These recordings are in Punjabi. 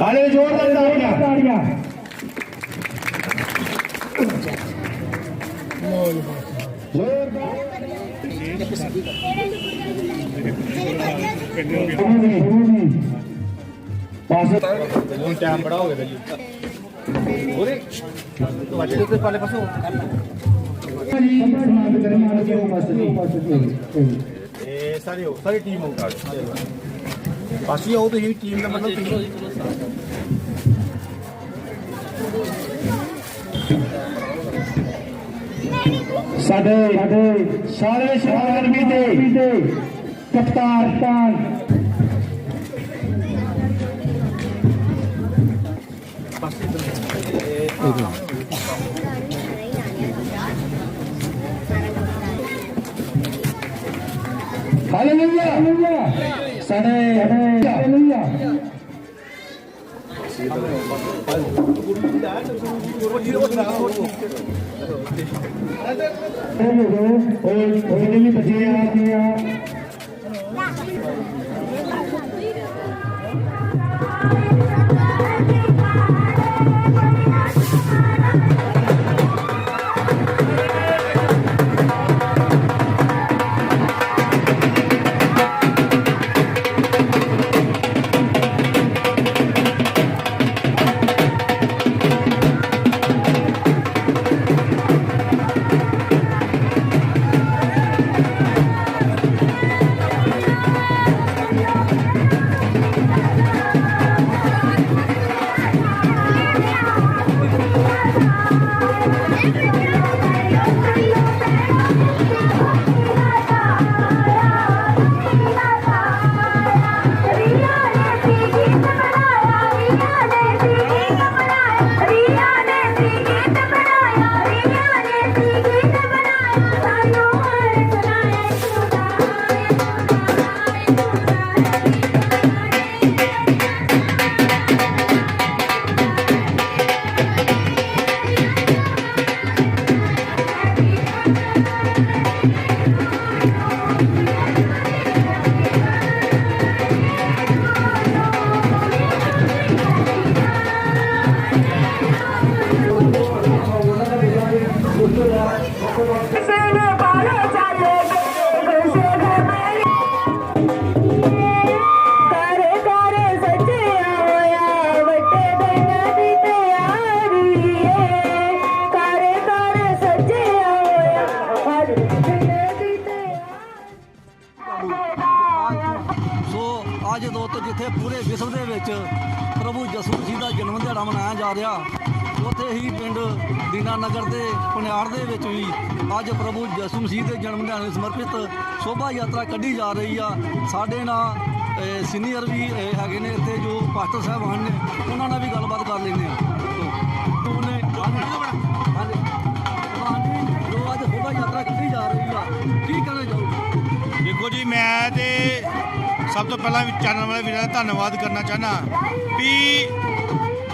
ਹਾਲੇ ਜ਼ੋਰਦਾਰ ਤਾੜੀਆਂ ਤਾੜੀਆਂ ਪਾਸੇ ਹੁਣ ਟਾਈਮ ਬੜਾ ਹੋ ਗਿਆ ਇਹ ਸਾਰੇ ਹੋ ਸਾਰੀ ਟੀਮ ਹੋ ਗਈ ਪਾਸੀ ਆਓ ਤੁਸੀਂ ਟੀਮ ਦਾ ਮਤਲਬ ਤੁਸੀਂ ਸਾਡੇ ਸਾਡੇ ਸਾਰੇ ਸ਼ਹਿਰਮੀ ਦੇ ਕਪਤਾਨ ਹਾਲੇਲੂਇਆ ਸਾਡੇ ਹਾਲੇਲੂਇਆ ਉਹ ਉਹ ਜਿਹਨੇ ਵੀ ਵਿੱਚ ਪ੍ਰਭੂ ਯਿਸੂ ਜੀ ਦਾ ਜਨਮ ਦਿਹਾੜਾ ਮਨਾਇਆ ਜਾ ਰਿਹਾ। ਉੱਥੇ ਹੀ ਪਿੰਡ ਦੀਨਾਨਗਰ ਦੇ ਪਨਿਆੜ ਦੇ ਵਿੱਚ ਵੀ ਅੱਜ ਪ੍ਰਭੂ ਯਿਸੂ ਮਸੀਹ ਦੇ ਜਨਮ ਦਿਹਾੜੇ ਨੂੰ ਸਮਰਪਿਤ ਸ਼ੋਭਾ ਯਾਤਰਾ ਕੱਢੀ ਜਾ ਰਹੀ ਆ। ਸਾਡੇ ਨਾਲ ਸੀਨੀਅਰ ਵੀ ਹੈਗੇ ਨੇ ਇੱਥੇ ਜੋ ਪਾਸਟਰ ਸਾਹਿਬਾਨ ਨੇ, ਉਹਨਾਂ ਨਾਲ ਵੀ ਗੱਲਬਾਤ ਕਰ ਲੈਂਦੇ ਆ ਉਹਨੇ ਹਾਂਜੀ। ਹਾਂਜੀ। ਜੋ ਅੱਜ ਸ਼ੋਭਾ ਯਾਤਰਾ ਕੱਢੀ ਜਾ ਰਹੀ ਆ, ਕੀ ਕਹਿਣਾ ਚਾਹੋਗੇ? ਦੇਖੋ ਜੀ, ਮੈਂ ਤੇ ਸਭ ਤੋਂ ਪਹਿਲਾਂ ਵੀ ਚੈਨਲ ਵਾਲੇ ਵੀਰਾਂ ਦਾ ਧੰਨਵਾਦ ਕਰਨਾ ਚਾਹਨਾ ਵੀ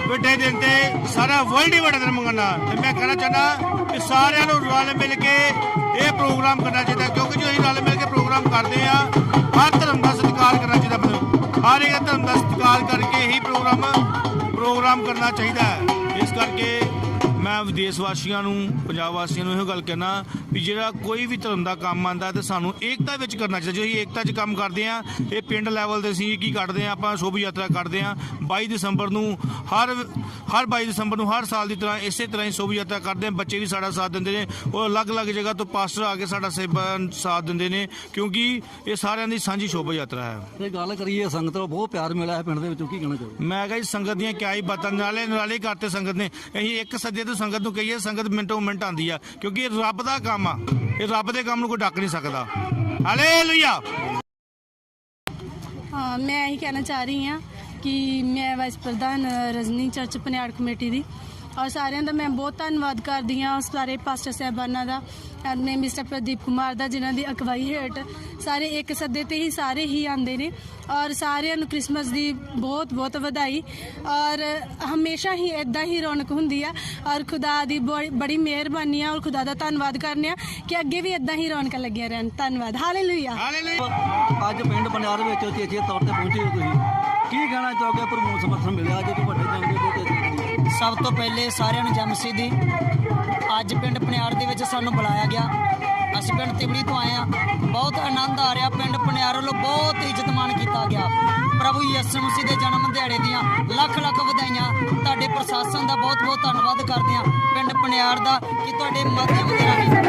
ਵੱਡੇ ਦਿਨ ਤੇ ਸਾਰਾ ਵਰਲਡ ਹੀ ਵੱਡਾ ਦਿਨ ਮੰਗਣਾ ਤੇ ਮੈਂ ਕਹਿਣਾ ਚਾਹਨਾ ਕਿ ਸਾਰਿਆਂ ਨੂੰ ਰਲ ਮਿਲ ਕੇ ਇਹ ਪ੍ਰੋਗਰਾਮ ਕਰਨਾ ਚਾਹੀਦਾ, ਕਿਉਂਕਿ ਜੋ ਅਸੀਂ ਰਲ ਮਿਲ ਕੇ ਪ੍ਰੋਗਰਾਮ ਕਰਦੇ ਆ ਹਰ ਧਰਮ ਦਾ ਸਤਿਕਾਰ ਕਰਨਾ ਚਾਹੀਦਾ ਮਤਲਬ ਹਰ ਇੱਕ ਧਰਮ ਦਾ ਸਤਿਕਾਰ ਕਰਕੇ ਹੀ ਪ੍ਰੋਗਰਾਮ ਪ੍ਰੋਗਰਾਮ ਕਰਨਾ ਚਾਹੀਦਾ। ਇਸ ਕਰਕੇ ਮੈਂ ਵਿਦੇਸ਼ ਵਾਸੀਆਂ ਨੂੰ ਪੰਜਾਬ ਵਾਸੀਆਂ ਨੂੰ ਇਹੋ ਗੱਲ ਕਹਿਣਾ ਵੀ ਜਿਹੜਾ ਕੋਈ ਵੀ ਧਰਮ ਦਾ ਕੰਮ ਆਂਦਾ ਤੇ ਸਾਨੂੰ ਏਕਤਾ ਵਿੱਚ ਕਰਨਾ ਚਾਹੀਦਾ। ਜੋ ਅਸੀਂ ਏਕਤਾ 'ਚ ਕੰਮ ਕਰਦੇ ਆ ਇਹ ਪਿੰਡ ਲੈਵਲ ਤੇ ਅਸੀਂ ਕੀ ਕੱਢਦੇ ਆ ਆਪਾਂ ਸ਼ੋਭ ਯਾਤਰਾ ਕਰਦੇ ਆ 22 ਦਸੰਬਰ ਨੂੰ ਹਰ ਹਰ 22 ਦਸੰਬਰ ਨੂੰ ਹਰ ਸਾਲ ਦੀ ਤਰ੍ਹਾਂ ਇਸੇ ਤਰ੍ਹਾਂ ਹੀ ਸ਼ੋਭ ਯਾਤਰਾ ਕਰਦੇ ਆ ਬੱਚੇ ਵੀ ਸਾਡਾ ਸਾਥ ਦਿੰਦੇ ਨੇ ਉਹ ਅਲੱਗ-ਅਲੱਗ ਜਗ੍ਹਾ ਤੋਂ ਪਾਸਟਰ ਆ ਕੇ ਸਾਡਾ ਸੇਵਾ ਸਾਥ ਦਿੰਦੇ ਨੇ ਕਿਉਂਕਿ ਇਹ ਸਾਰਿਆਂ ਦੀ ਸਾਂਝੀ ਸ਼ੋਭਾ ਯਾਤਰਾ ਹੈ। ਤੇ ਗੱਲ ਕਰੀਏ ਸੰਗਤ ਨੂੰ ਬਹੁਤ ਪਿਆਰ ਮਿਲਿਆ ਹੈ ਪਿੰਡ ਦੇ ਵਿੱਚੋਂ ਕੀ ਕਹਿਣਾ ਚਾਹੋਗੇ? ਮੈਂ ਕਿਹਾ ਜੀ ਸੰਗਤ ਦੀਆਂ ਕਿਆ ਹੀ ਬਾਤਾਂ ਨਾਲੇ ਨਾਲੇ ਕਰਤੇ ਸੰਗਤ ਨੇ। ਅਸੀਂ ਇੱਕ ਸੱਜੇ ਤੋਂ ਸੰਗਤ ਨੂੰ ਕਹੀਏ, ਸੰਗਤ ਮਿੰਟੋ ਮਿੰਟ ਆਂਦੀ ਆ, ਕਿਉਂਕਿ ਇਹ ਰੱਬ ਦਾ ਕੰਮ ਆ। ਇਹ ਰੱਬ ਦੇ ਕੰਮ ਨੂੰ ਕੋਈ ਡੱਕ ਨਹੀਂ ਸਕਦਾ। ਹਾਲੇਲੂਇਆ ਹਾਂ, ਮੈਂ ਇਹੀ ਕਹਿਣਾ ਚਾਹ ਰਹੀ ਹਾਂ ਕਿ ਮੈਂ ਵਾਈਸ ਪ੍ਰਧਾਨ ਰਜਨੀ ਚਰਚ, ਪਨਿਆੜ ਕਮੇਟੀ ਦੀ। ਔਰ ਸਾਰਿਆਂ ਦਾ ਮੈਂ ਬਹੁਤ ਧੰਨਵਾਦ ਕਰਦੀ ਹਾਂ ਸਾਰੇ ਪਾਸਟਰ ਸਾਹਿਬਾਨਾਂ ਦਾ। ਆਪਣੇ ਮਿਸਟਰ ਪ੍ਰਦੀਪ ਕੁਮਾਰ ਦਾ ਜਿਨ੍ਹਾਂ ਦੀ ਅਗਵਾਈ ਹੇਠ ਸਾਰੇ ਇੱਕ ਸੱਦੇ ਤੇ ਹੀ ਸਾਰੇ ਹੀ ਆਉਂਦੇ ਨੇ ਔਰ ਸਾਰਿਆਂ ਨੂੰ ਕ੍ਰਿਸਮਸ ਦੀ ਬਹੁਤ ਬਹੁਤ ਵਧਾਈ ਔਰ ਹਮੇਸ਼ਾ ਹੀ ਇਦਾਂ ਹੀ ਰੌਣਕ ਹੁੰਦੀ ਆ ਔਰ ਖੁਦਾ ਦੀ ਬੜੀ- ਬੜੀ ਮਿਹਰਬਾਨੀ ਆ ਔਰ ਖੁਦਾ ਦਾ ਧੰਨਵਾਦ ਕਰਨੇ ਆ ਕਿ ਅੱਗੇ ਵੀ ਇਦਾਂ ਹੀ ਰੌਣਕਾਂ ਲੱਗੀਆਂ ਰਹਿਣ ਧੰਨਵਾਦ ਹਾਲੇਲੂਇਆ ਹਾਲੇਲੂਇਆ ਅੱਜ ਪਿੰਡ ਬਨਿਆਰ ਵਿੱਚ ਚੇਚੇ ਤੌਰ ਤੇ ਪਹੁੰਚੇ ਹੋ ਤੁਸੀਂ। ਕੀ ਕਹਿਣਾ ਚਾਹੋਗੇ? ਪ੍ਰਮੋਟ ਸਮਰਥਨ ਮਿਲਿਆ ਅੱਜ ਤੋਂ ਵੱਡੇ ਜੰਗ ਦੇ ਤੇ ਸਭ ਤੋਂ ਪਹਿਲੇ ਸਾਰਿਆਂ ਨੂੰ ਜੰਮਸੀ ਦੀ। ਅੱਜ ਪਿੰਡ ਪਨਿਆੜ ਦੇ ਵਿੱਚ ਸਾਨੂੰ ਬੁਲਾਇਆ ਗਿਆ। ਅਸੀਂ ਪਿੰਡ ਤਿਬੜੀ ਤੋਂ ਆਏ ਆ ਬਹੁਤ ਆਨੰਦ ਆ ਰਿਹਾ। ਪਿੰਡ ਪਨਿਆਰ ਵੱਲੋਂ ਬਹੁਤ ਇੱਜ਼ਤ ਮਾਣ ਕੀਤਾ ਗਿਆ। ਪ੍ਰਭੂ ਯਿਸੂ ਮਸੀਹ ਦੇ ਜਨਮ ਦਿਹਾੜੇ ਦੀਆਂ ਲੱਖ ਲੱਖ ਵਧਾਈਆਂ ਤੁਹਾਡੇ ਪ੍ਰਸ਼ਾਸਨ ਦਾ ਬਹੁਤ ਬਹੁਤ ਧੰਨਵਾਦ ਕਰਦੇ ਆ ਪਿੰਡ ਪਨਿਆਰ ਦਾ ਕਿ ਤੁਹਾਡੇ ਮਾਧਿਅਮ ਦੇ ਰਾਹੀਂ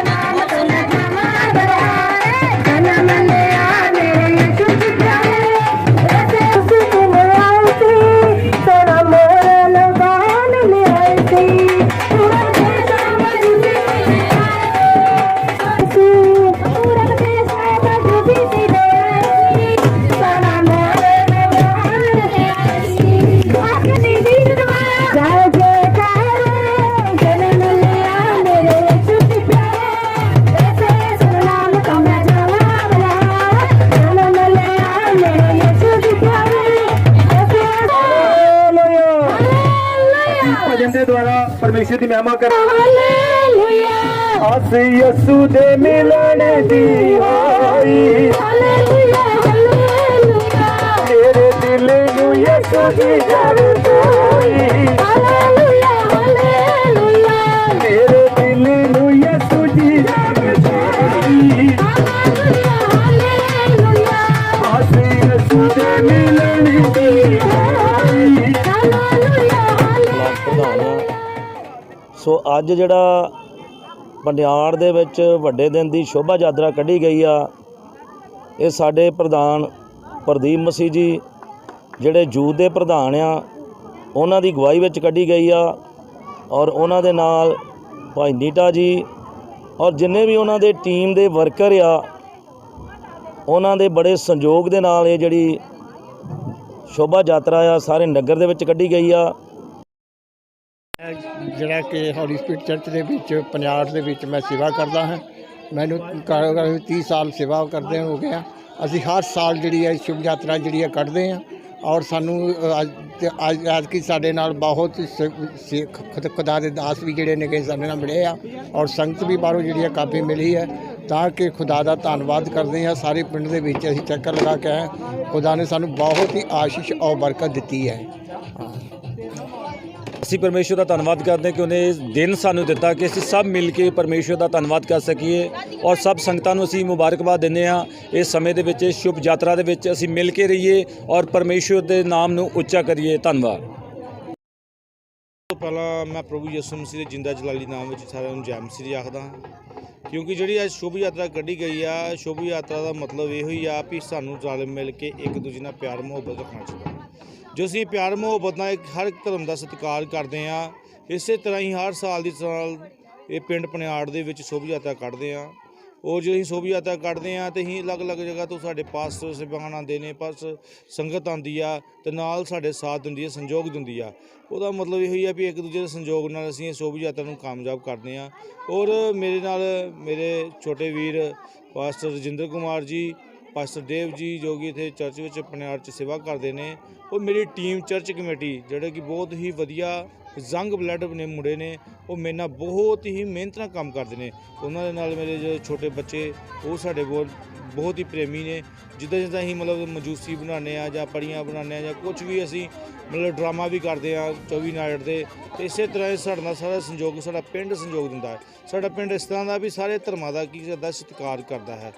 ਭਜਨ ਦੇ ਦੁਆਰਾ ਪਰਮੇਸ਼ਰ ਦੀ ਮਹਿਮਾ ਕਰ ਹਾਲੇਲੂਇਆ ਅਸੀਂ ਯਸੂ ਦੇ ਮਿਲਣ ਦੀ ਹੋਈ ਹਾਲੇਲੂਇਆ ਹਾਲੇਲੂਇਆ ਮੇਰੇ ਦਿਲ ਨੂੰ ਯਸੂ ਦੀ ਜ਼ਰੂਰਤ ਹੋਈ ਹਾਲੇਲੂਇਆ ਹਾਲੇਲੂਇਆ ਸੋ ਅੱਜ ਜਿਹੜਾ ਪੰਡਿਆੜ ਦੇ ਵਿੱਚ ਵੱਡੇ ਦਿਨ ਦੀ ਸ਼ੋਭਾ ਯਾਤਰਾ ਕੱਢੀ ਗਈ ਆ, ਇਹ ਸਾਡੇ ਪ੍ਰਧਾਨ ਪ੍ਰਦੀਪ ਮਸੀਹ ਜੀ, ਜਿਹੜੇ ਜੂਥ ਦੇ ਪ੍ਰਧਾਨ ਆ, ਉਹਨਾਂ ਦੀ ਗਵਾਹੀ ਵਿੱਚ ਕੱਢੀ ਗਈ ਆ ਔਰ ਉਹਨਾਂ ਦੇ ਨਾਲ ਭਾਈ ਨੀਟਾ ਜੀ ਔਰ ਜਿੰਨੇ ਵੀ ਉਹਨਾਂ ਦੇ ਟੀਮ ਦੇ ਵਰਕਰ ਆ, ਉਹਨਾਂ ਦੇ ਬੜੇ ਸੰਯੋਗ ਦੇ ਨਾਲ ਇਹ ਜਿਹੜੀ ਸ਼ੋਭਾ ਯਾਤਰਾ ਆ, ਸਾਰੇ ਨਗਰ ਦੇ ਵਿੱਚ ਕੱਢੀ ਗਈ ਆ। ਜਿਹੜਾ ਕਿ ਹੌਲੀ ਸਪੀਡ ਚਰਚ ਦੇ ਵਿੱਚ, ਪੰਜਾਬ ਦੇ ਵਿੱਚ ਮੈਂ ਸੇਵਾ ਕਰਦਾ ਹਾਂ। ਮੈਨੂੰ ਕਾਰੋਬਾਰ 30 ਸਾਲ ਸੇਵਾ ਕਰਦੇ ਹੋ ਗਿਆ। ਅਸੀਂ ਹਰ ਸਾਲ ਜਿਹੜੀ ਹੈ ਸ਼ੁਭ ਯਾਤਰਾ ਜਿਹੜੀ ਹੈ ਕੱਢਦੇ ਹਾਂ ਔਰ ਸਾਨੂੰ ਅੱਜ ਅੱਜ ਅੱਜ ਕੀ ਸਾਡੇ ਨਾਲ ਬਹੁਤ ਸ- ਸ- ਖੁਦ- ਖੁਦਾ ਦੇ ਦਾਸ ਵੀ ਜਿਹੜੇ ਨੇਗੇ ਸਾਡੇ ਨਾਲ ਮਿਲੇ ਆ ਔਰ ਸੰਗਤ ਵੀ ਬਾਹਰੋਂ ਜਿਹੜੀ ਹੈ ਕਾਫੀ ਮਿਲੀ ਹੈ ਤਾਂ ਕਿ ਖੁਦਾ ਦਾ ਧੰਨਵਾਦ ਕਰਦੇ ਹਾਂ। ਸਾਰੇ ਪਿੰਡ ਦੇ ਵਿੱਚ ਅਸੀਂ ਚੱਕਰ ਲਗਾ ਕੇ ਆਏ ਖੁਦਾ ਨੇ ਸਾਨੂੰ ਬਹੁਤ ਹੀ ਆਸ਼ੀਸ਼ ਔਰ ਬਰਕਤ ਦਿੱਤੀ ਹੈ। ਅਸੀਂ ਪਰਮੇਸ਼ਵਰ ਦਾ ਧੰਨਵਾਦ ਕਰਦੇ ਹਾਂ ਕਿ ਉਹਨੇ ਇਸ ਦਿਨ ਸਾਨੂੰ ਦਿੱਤਾ ਕਿ ਅਸੀਂ ਸਭ ਮਿਲ ਕੇ ਪਰਮੇਸ਼ਵਰ ਦਾ ਧੰਨਵਾਦ ਕਰ ਸਕੀਏ ਔਰ ਸਭ ਸੰਗਤਾਂ ਨੂੰ ਅਸੀਂ ਮੁਬਾਰਕਬਾਦ ਦਿੰਦੇ ਹਾਂ। ਇਸ ਸਮੇਂ ਦੇ ਵਿੱਚ ਇਸ ਸ਼ੁਭ ਯਾਤਰਾ ਦੇ ਵਿੱਚ ਅਸੀਂ ਮਿਲ ਕੇ ਰਹੀਏ ਔਰ ਪਰਮੇਸ਼ਵਰ ਦੇ ਨਾਮ ਨੂੰ ਉੱਚਾ ਕਰੀਏ। ਧੰਨਵਾਦ। ਤੋਂ ਪਹਿਲਾਂ ਮੈਂ ਪ੍ਰਭੂ ਯਿਸੂ ਮਸੀਹ ਦੇ ਜਿੰਦਾ ਜਲਾਲੀ ਨਾਮ ਵਿੱਚ ਸਾਰਿਆਂ ਨੂੰ ਜੈ ਮਸੀਹ ਆਖਦਾ ਹਾਂ। ਕਿਉਂਕਿ ਜਿਹੜੀ ਅੱਜ ਸ਼ੁਭ ਯਾਤਰਾ ਕੱਢੀ ਗਈ ਆ, ਸ਼ੁਭ ਯਾਤਰਾ ਦਾ ਮਤਲਬ ਇਹੋ ਹੀ ਆ ਵੀ ਸਾਨੂੰ ਰਲ ਮਿਲ ਕੇ ਇੱਕ ਦੂਜੇ ਨਾਲ ਪਿਆਰ ਮੁਹੱਬਤ ਰੱਖਣਾ ਚਾਹੀਦਾ। ਜੋ ਅਸੀਂ ਪਿਆਰ ਮੁਹੱਬਤ ਨਾਲ ਹਰ ਇੱਕ ਧਰਮ ਦਾ ਸਤਿਕਾਰ ਕਰਦੇ ਆ ਇਸੇ ਤਰ੍ਹਾਂ ਹੀ ਹਰ ਸਾਲ ਦੀ ਤਰ੍ਹਾਂ ਇਹ ਪਿੰਡ ਪਨਿਆੜ ਦੇ ਵਿੱਚ ਸ਼ੋਭ ਯਾਤਰਾ ਕੱਢਦੇ ਆ ਔਰ ਜੋ ਅਸੀਂ ਸ਼ੋਭ ਯਾਤਰਾ ਕੱਢਦੇ ਆ ਤੇ ਅਸੀਂ ਅਲੱਗ-ਅਲੱਗ ਜਗ੍ਹਾ ਤੋਂ ਸਾਡੇ ਪਾਸਟਰ ਸਾਹਿਬਾਨ ਆਉਂਦੇ ਨੇ, ਪਾਸ ਸੰਗਤ ਆਉਂਦੀ ਆ, ਤੇ ਨਾਲ ਸਾਡੇ ਸਾਥ ਦਿੰਦੀ ਆ, ਸੰਯੋਗ ਦਿੰਦੀ ਆ। ਉਹਦਾ ਮਤਲਬ ਇਹੋ ਹੀ ਆ ਵੀ ਇੱਕ ਦੂਜੇ ਦੇ ਸੰਯੋਗ ਨਾਲ ਅਸੀਂ ਇਹ ਸ਼ੋਭ ਯਾਤਰਾ ਨੂੰ ਕਾਮਯਾਬ ਕਰਦੇ ਆ ਔਰ ਮੇਰੇ ਨਾਲ ਮੇਰੇ ਛੋਟੇ ਵੀਰ ਪਾਸਟਰ ਰਜਿੰਦਰ ਕੁਮਾਰ ਜੀ ਪਾਸਟਰ ਦੇਵ ਜੀ ਜੋ ਕਿ ਇੱਥੇ ਚਰਚ ਵਿੱਚ ਆਪਣੇ ਆਪ 'ਚ ਸੇਵਾ ਕਰਦੇ ਨੇ, ਉਹ ਮੇਰੀ ਟੀਮ ਚਰਚ ਕਮੇਟੀ, ਜਿਹੜੇ ਕਿ ਬਹੁਤ ਹੀ ਵਧੀਆ ਜ਼ੰਗ ਬਲੱਡ ਨੇ ਮੁੰਡੇ ਨੇ, ਉਹ ਮੇਰੇ ਨਾਲ ਬਹੁਤ ਹੀ ਮਿਹਨਤ ਨਾਲ ਕੰਮ ਕਰਦੇ ਨੇ। ਉਹਨਾਂ ਦੇ ਨਾਲ ਮੇਰੇ ਜੋ ਛੋਟੇ ਬੱਚੇ, ਉਹ ਸਾਡੇ ਕੋਲ ਬਹੁਤ ਹੀ ਪ੍ਰੇਮੀ ਨੇ। ਜਿੱਦਾਂ ਜਿੱਦਾਂ ਅਸੀਂ ਮਤਲਬ ਮਜੂਸੀ ਬਣਾਉਂਦੇ ਆ ਜਾਂ ਪੜੀਆਂ ਬਣਾਉਂਦੇ ਆ ਜਾਂ ਕੁਝ ਵੀ ਅਸੀਂ ਮਤਲਬ ਡਰਾਮਾ ਵੀ ਕਰਦੇ ਆ 24 ਨਾਈਟ ਦੇ, ਤੇ ਇਸੇ ਤਰ੍ਹਾਂ ਹੀ ਸਾਡੇ ਨਾਲ ਸਾਰਾ ਸੰਯੋਗ, ਸਾਡਾ ਪਿੰਡ ਸੰਯੋਗ ਦਿੰਦਾ ਹੈ। ਸਾਡਾ ਪਿੰਡ ਇਸ ਤਰ੍ਹਾਂ ਦਾ ਵੀ ਸਾਰੇ ਧਰਮਾਂ ਦਾ ਕੀ ਕਰਦਾ, ਸਤਿਕਾਰ ਕਰਦਾ ਹੈ।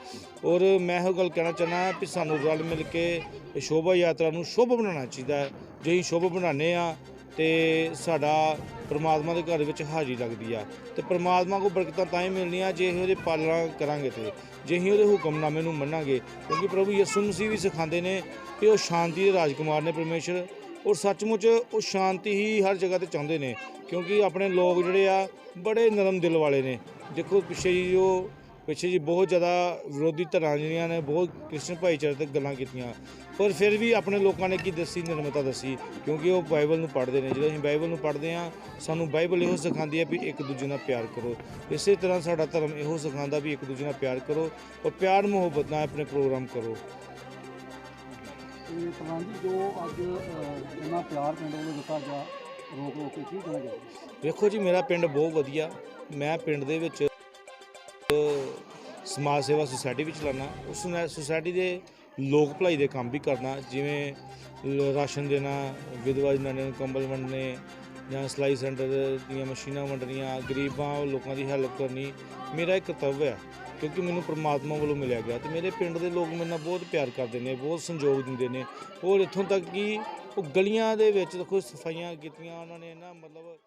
ਔਰ ਮੈਂ ਇਹੋ ਗੱਲ ਕਹਿਣਾ ਚਾਹੁੰਦਾ ਵੀ ਸਾਨੂੰ ਰਲ ਮਿਲ ਕੇ ਸ਼ੋਭਾ ਯਾਤਰਾ ਨੂੰ ਸ਼ੁਭ ਬਣਾਉਣਾ ਚਾਹੀਦਾ ਹੈ। ਜੇ ਅਸੀਂ ਸ਼ੁਭ ਬਣਾਉਂਦੇ ਆ ਤੇ ਸਾਡਾ ਪਰਮਾਤਮਾ ਦੇ ਘਰ ਵਿੱਚ ਹਾਜ਼ਰੀ ਲੱਗਦੀ ਆ। ਤੇ ਪਰਮਾਤਮਾ ਕੋ ਬਰਕਤਾਂ ਤਾਂ ਹੀ ਮਿਲਣੀਆਂ ਜੇ ਅਸੀਂ ਉਹਦੇ ਪਾਲਣਾ ਕਰਾਂਗੇ ਤੇ। ਜੇ ਅਸੀਂ ਉਹਦੇ ਹੁਕਮਨਾਮੇ ਨੂੰ ਮੰਨਾਂਗੇ, ਕਿਉਂਕਿ ਪ੍ਰਭੂ ਯਿਸੂ ਮਸੀਹ ਵੀ ਸਿਖਾਉਂਦੇ ਨੇ ਕਿ ਉਹ ਸ਼ਾਂਤੀ ਦੇ ਰਾਜਕੁਮਾਰ ਨੇ ਪਰਮੇਸ਼ਰ। ਔਰ ਸੱਚਮੁੱਚ ਉਹ ਸ਼ਾਂਤੀ ਹੀ ਹਰ ਜਗ੍ਹਾ ਤੇ ਚਾਹੁੰਦੇ ਨੇ, ਕਿਉਂਕਿ ਆਪਣੇ ਲੋਕ ਜਿਹੜੇ ਆ, ਬੜੇ ਨਰਮ ਦਿਲ ਵਾਲੇ ਨੇ। ਦੇਖੋ ਪਿੱਛੇ ਜੀ ਉਹ ਪਿੱਛੇ ਜੀ ਬਹੁਤ ਜ਼ਿਆਦਾ ਵਿਰੋਧੀ ਧਿਰਾਂ ਜਿਹੜੀਆਂ ਨੇ ਬਹੁਤ ਕ੍ਰਿਸਚਨ ਭਾਈਚਾਰੇ ਤੇ ਗੱਲਾਂ ਕੀਤੀਆਂ। ਪਰ ਫਿਰ ਵੀ ਆਪਣੇ ਲੋਕਾਂ ਨੇ ਕੀ ਦੱਸੀ ਨਿਰਮਤਾ ਦੱਸੀ? ਕਿਉਂਕਿ ਉਹ ਬਾਈਬਲ ਨੂੰ ਪੜ੍ਹਦੇ ਨੇ। ਜਦੋਂ ਅਸੀਂ ਬਾਈਬਲ ਨੂੰ ਪੜ੍ਹਦੇ ਹਾਂ ਸਾਨੂੰ ਬਾਈਬਲ ਇਹੋ ਸਿਖਾਉਂਦੀ ਹੈ ਵੀ ਇੱਕ ਦੂਜੇ ਨਾਲ ਪਿਆਰ ਕਰੋ। ਇਸੇ ਤਰ੍ਹਾਂ ਸਾਡਾ ਧਰਮ ਇਹੋ ਸਿਖਾਉਂਦਾ ਵੀ ਇੱਕ ਦੂਜੇ ਨਾਲ ਪਿਆਰ ਕਰੋ ਔਰ ਪਿਆਰ ਮੁਹੱਬਤ ਨਾਲ ਆਪਣੇ ਪ੍ਰੋਗਰਾਮ ਕਰੋ। ਤੇ ਪ੍ਰਧਾਨ ਜੀ ਜੋ ਅੱਜ ਇਹਨਾਂ ਪਿਆਰ ਪਿੰਡ ਵੱਲੋਂ ਦਿੱਤਾ ਗਿਆ ਰੋਕ ਰੋਕ ਕੇ ਕੀ ਕਹਿਣਾ ਚਾਹੀਦਾ ਵੇਖੋ ਜੀ ਮੇਰਾ ਪਿੰਡ ਬਹੁਤ ਵਧੀਆ। ਮੈਂ ਪਿੰਡ ਦੇ ਵਿੱਚ ਸਮਾਜ ਸੇਵਾ ਸੁਸਾਇਟੀ ਵੀ ਚਲਾਉਣਾ ਉਸ ਸੁਨਾ- ਸੁਸਾਇਟੀ ਦੇ ਲੋਕ ਭਲਾਈ ਦੇ ਕੰਮ ਵੀ ਕਰਨਾ, ਜਿਵੇਂ ਰਾਸ਼ਨ ਦੇਣਾ, ਵਿਧਵਾ ਜਨਾਨੀਆਂ ਨੂੰ ਕੰਬਲ ਵੰਡਣੇ ਜਾਂ ਸਿਲਾਈ ਸੈਂਟਰ ਦੀਆਂ ਮਸ਼ੀਨਾਂ ਵੰਡਣੀਆਂ, ਗਰੀਬਾਂ ਲੋਕਾਂ ਦੀ ਹੈਲਪ ਕਰਨੀ, ਮੇਰਾ ਇੱਕ ਕਰਤੱਵ ਹੈ ਕਿਉਂਕਿ ਮੈਨੂੰ ਪ੍ਰਮਾਤਮਾ ਵੱਲੋਂ ਮਿਲਿਆ ਗਿਆ। ਤੇ ਮੇਰੇ ਪਿੰਡ ਦੇ ਲੋਕ ਮੇਰੇ ਨਾਲ ਬਹੁਤ ਪਿਆਰ ਕਰਦੇ ਨੇ, ਬਹੁਤ ਸੰਯੋਗ ਦਿੰਦੇ ਨੇ। ਔਰ ਇੱਥੋਂ ਤੱਕ ਕਿ ਉਹ ਗਲੀਆਂ ਦੇ ਵਿੱਚ ਦੇਖੋ ਸਫਾਈਆਂ ਕੀਤੀਆਂ, ਉਹਨਾਂ ਨੇ ਨਾ ਮਤਲਬ